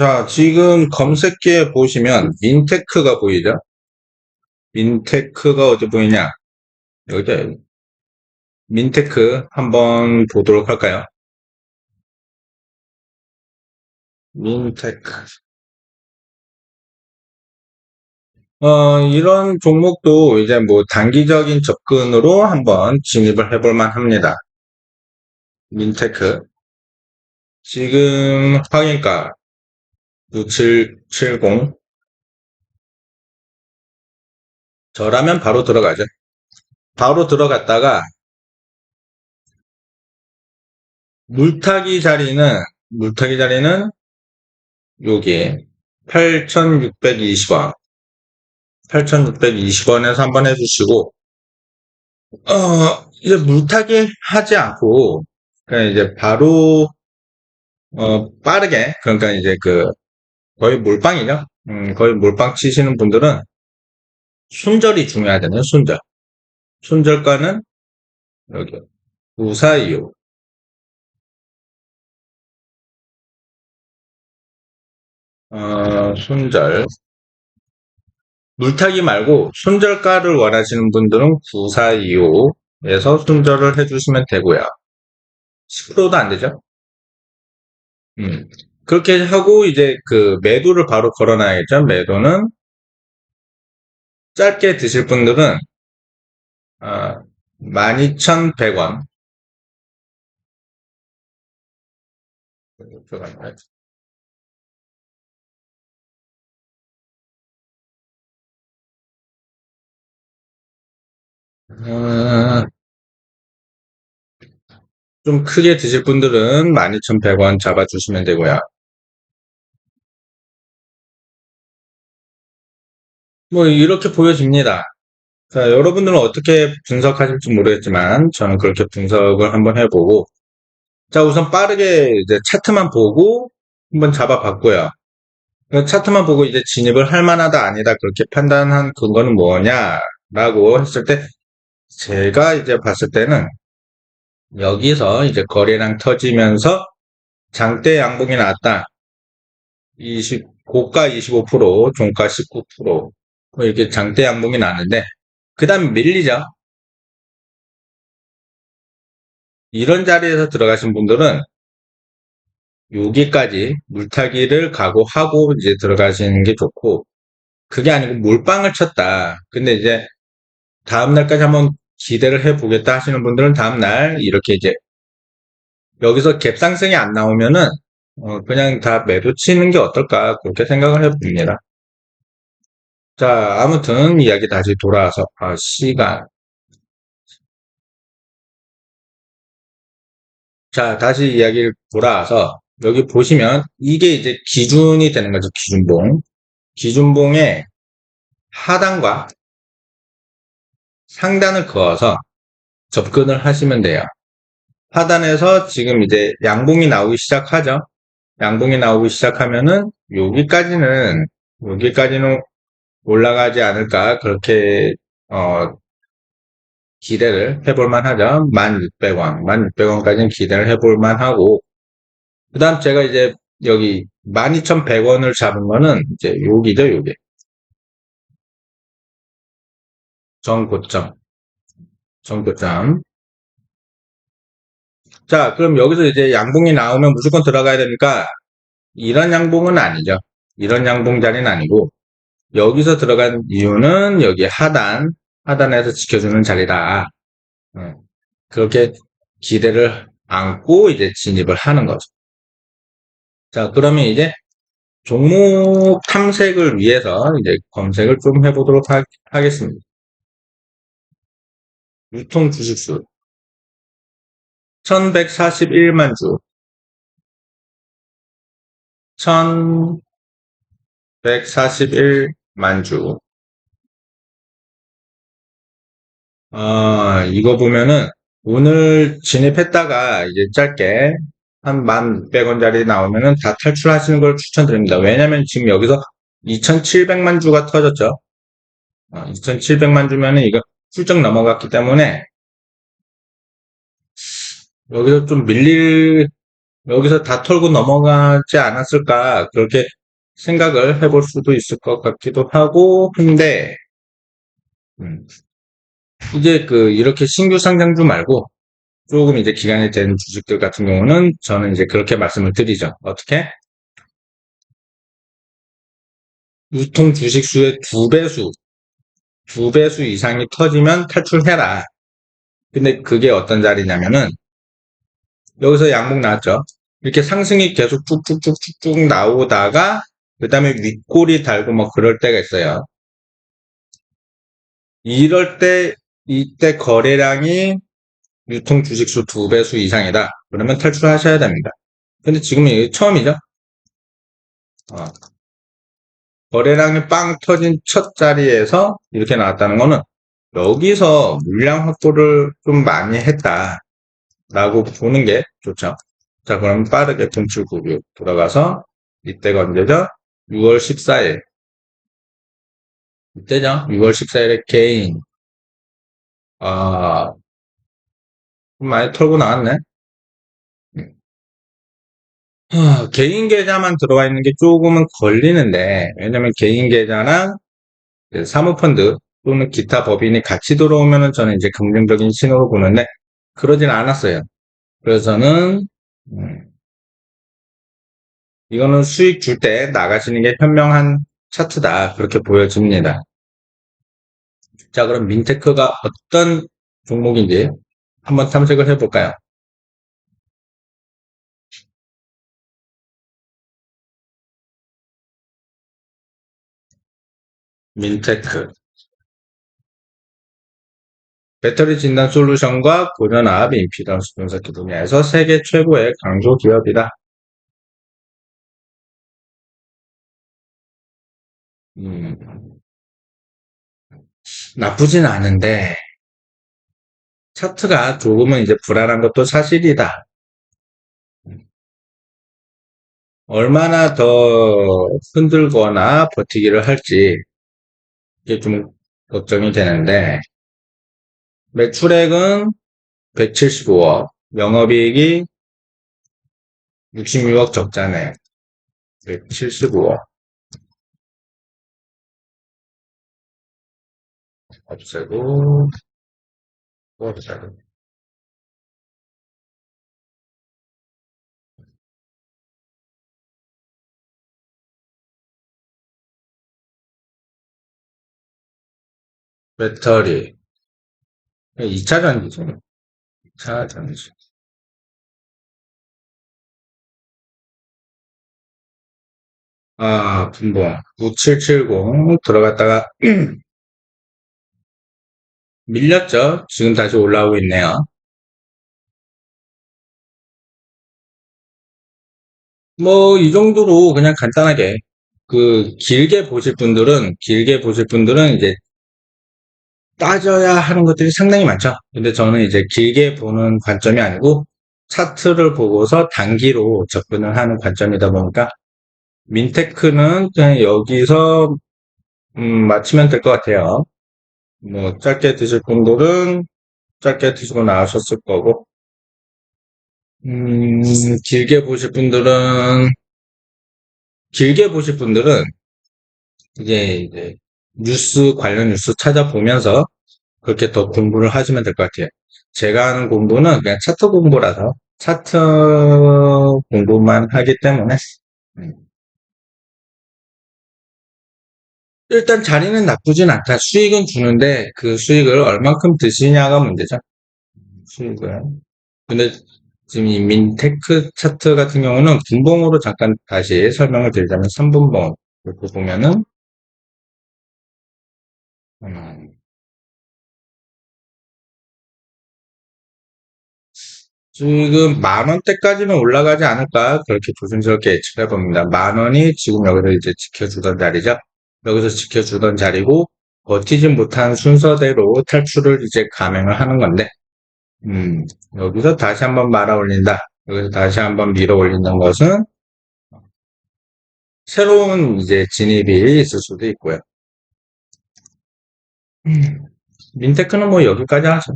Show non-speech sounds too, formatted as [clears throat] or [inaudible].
자, 지금 검색기에 보시면 민테크가 보이죠? 민테크가 어디 보이냐? 여기다, 여기. 민테크 한번 보도록 할까요? 민테크. 어, 이런 종목도 이제 뭐 단기적인 접근으로 한번 진입을 해볼 만 합니다. 민테크. 지금 확인가 6770. 저라면 바로 들어가죠. 바로 들어갔다가 물타기 자리는 물타기 자리는 여기 8,620원 8,620원에서 한번 해주시고 어 이제 물타기 하지 않고 그냥 이제 바로 어 빠르게 그러니까 이제 그 거의 몰빵이죠. 음, 거의 몰빵 치시는 분들은 순절이 중요하잖아요. 순절. 순절가는 여기 우사이요. 어, 순절. 물타기 말고 순절가를 원하시는 분들은 9425에서 순절을 해주시면 되고요. 10%도 안 되죠? 음. 그렇게 하고 이제 그 매도를 바로 걸어놔야겠죠. 매도는 짧게 드실 분들은 어, 12,100원 어, 좀 크게 드실 분들은 12,100원 잡아주시면 되고요. 뭐 이렇게 보여집니다. 자, 여러분들은 어떻게 분석하실지 모르겠지만 저는 그렇게 분석을 한번 해보고 자 우선 빠르게 이제 차트만 보고 한번 잡아봤고요. 차트만 보고 이제 진입을 할 만하다 아니다 그렇게 판단한 근거는 뭐냐라고 했을 때 제가 이제 봤을 때는 여기서 이제 거래량 터지면서 장대 양봉이 나왔다. 20, 고가 25%, 종가 19%, 뭐 이렇게 장대 양봉이 나는데, 그 다음에 밀리죠? 이런 자리에서 들어가신 분들은 여기까지 물타기를 각오하고 이제 들어가시는 게 좋고, 그게 아니고 몰빵을 쳤다. 근데 이제 다음날까지 한번 기대를 해보겠다 하시는 분들은 다음날 이렇게 이제 여기서 갭 상승이 안 나오면은 어 그냥 다 매도 치는 게 어떨까 그렇게 생각을 해봅니다. 자 아무튼 이야기 다시 돌아와서 아 시간 자 다시 이야기를 돌아와서 여기 보시면 이게 이제 기준이 되는 거죠 기준봉 기준봉의 하단과 상단을 그어서 접근을 하시면 돼요. 하단에서 지금 이제 양봉이 나오기 시작하죠. 양봉이 나오기 시작하면은 여기까지는 여기까지는 올라가지 않을까 그렇게 어 기대를 해볼 만 하죠. 1600원, 1600원까지는 기대를 해볼 만 하고 그 다음 제가 이제 여기 12100원을 잡은 거는 이제 여기죠, 여기. 정고점. 정고점. 자, 그럼 여기서 이제 양봉이 나오면 무조건 들어가야 됩니까? 이런 양봉은 아니죠. 이런 양봉 자리는 아니고, 여기서 들어간 이유는 여기 하단, 하단에서 지켜주는 자리다. 그렇게 기대를 안고 이제 진입을 하는 거죠. 자, 그러면 이제 종목 탐색을 위해서 이제 검색을 좀 해보도록 하, 겠습니다 유통 주식수 1141만 주 1141만 주 아, 이거 보면은 오늘 진입했다가 이제 짧게 한 1,600원짜리 나오면은 다 탈출하시는 걸 추천드립니다. 왜냐면 지금 여기서 2,700만 주가 터졌죠. 2,700만 아, 주면은 이거 훌쩍 넘어갔기 때문에 여기서 좀 밀릴 여기서 다 털고 넘어가지 않았을까 그렇게 생각을 해볼 수도 있을 것 같기도 하고 한데 음, 이제 그 이렇게 신규 상장주 말고 조금 이제 기간이 된 주식들 같은 경우는 저는 이제 그렇게 말씀을 드리죠. 어떻게? 유통 주식 수의 두 배수, 두 배수 이상이 터지면 탈출해라. 근데 그게 어떤 자리냐면은 여기서 양목 나왔죠. 이렇게 상승이 계속 쭉쭉쭉쭉쭉 나오다가 그 다음에 윗골이 달고 뭐 그럴 때가 있어요. 이럴 때 이때 거래량이 유통 주식수 두 배수 이상이다. 그러면 탈출하셔야 됩니다. 근데 지금 이게 처음이죠. 어. 거래량이 빵 터진 첫 자리에서 이렇게 나왔다는 거는 여기서 물량 확보를 좀 많이 했다. 라고 보는 게 좋죠. 자, 그럼 빠르게 분출 구뷰 들어가서 이때가 언제죠? 6월 14일. 이때죠? 6월 14일에 개인. 아, 좀 많이 털고 나왔네. 하, 개인 계좌만 들어와 있는 게 조금은 걸리는데, 왜냐면 개인 계좌랑 그 사모펀드 또는 기타 법인이 같이 들어오면은 저는 이제 긍정적인 신호를 보는데, 그러진 않았어요. 그래서 저는, 음, 이거는 수익 줄 때 나가시는 게 현명한 차트다. 그렇게 보여집니다. 자, 그럼 민테크가 어떤 종목인지 한번 탐색을 해볼까요? 민테크. 배터리 진단 솔루션과 고전압 임피던스 분석기 분야에서 세계 최고의 강조 기업이다. 음, 나쁘진 않은데, 차트가 조금은 이제 불안한 것도 사실이다. 얼마나 더 흔들거나 버티기를 할지, 이게 좀 걱정이 되는데, 매출액은 175억, 영업이익이 66억 적자네. 175억. 없애고, 또 없애고. 배터리. 2차 전지죠. 2차 전지. 아, 분봉. 9770 들어갔다가 [clears throat] 밀렸죠. 지금 다시 올라오고 있네요. 뭐, 이 정도로 그냥 간단하게, 그, 길게 보실 분들은, 길게 보실 분들은 이제 따져야 하는 것들이 상당히 많죠. 근데 저는 이제 길게 보는 관점이 아니고, 차트를 보고서 단기로 접근을 하는 관점이다 보니까, 민테크는 그냥 여기서, 음, 마치면 될 것 같아요. 뭐, 짧게 드실 분들은 짧게 드시고 나오셨을 거고, 음, 길게 보실 분들은, 길게 보실 분들은, 이제, 이제, 뉴스, 관련 뉴스 찾아보면서 그렇게 더 공부를 하시면 될 것 같아요. 제가 하는 공부는 그냥 차트 공부라서, 차트 공부만 하기 때문에, 음. 일단 자리는 나쁘진 않다. 수익은 주는데 그 수익을 얼만큼 드시냐가 문제죠. 수익을. 근데 지금 이 민테크 차트 같은 경우는 분봉으로 잠깐 다시 설명을 드리자면 3분봉 이렇게 보면은 지금 만 원대까지는 올라가지 않을까 그렇게 조심스럽게 예측해 봅니다. 만 원이 지금 여기서 이제 지켜주던 자리죠. 여기서 지켜주던 자리고 버티지 못한 순서대로 탈출을 이제 감행을 하는 건데 음, 여기서 다시 한번 말아 올린다. 여기서 다시 한번 밀어 올리는 것은 새로운 이제 진입이 있을 수도 있고요. 음, 민테크는 뭐 여기까지 하죠.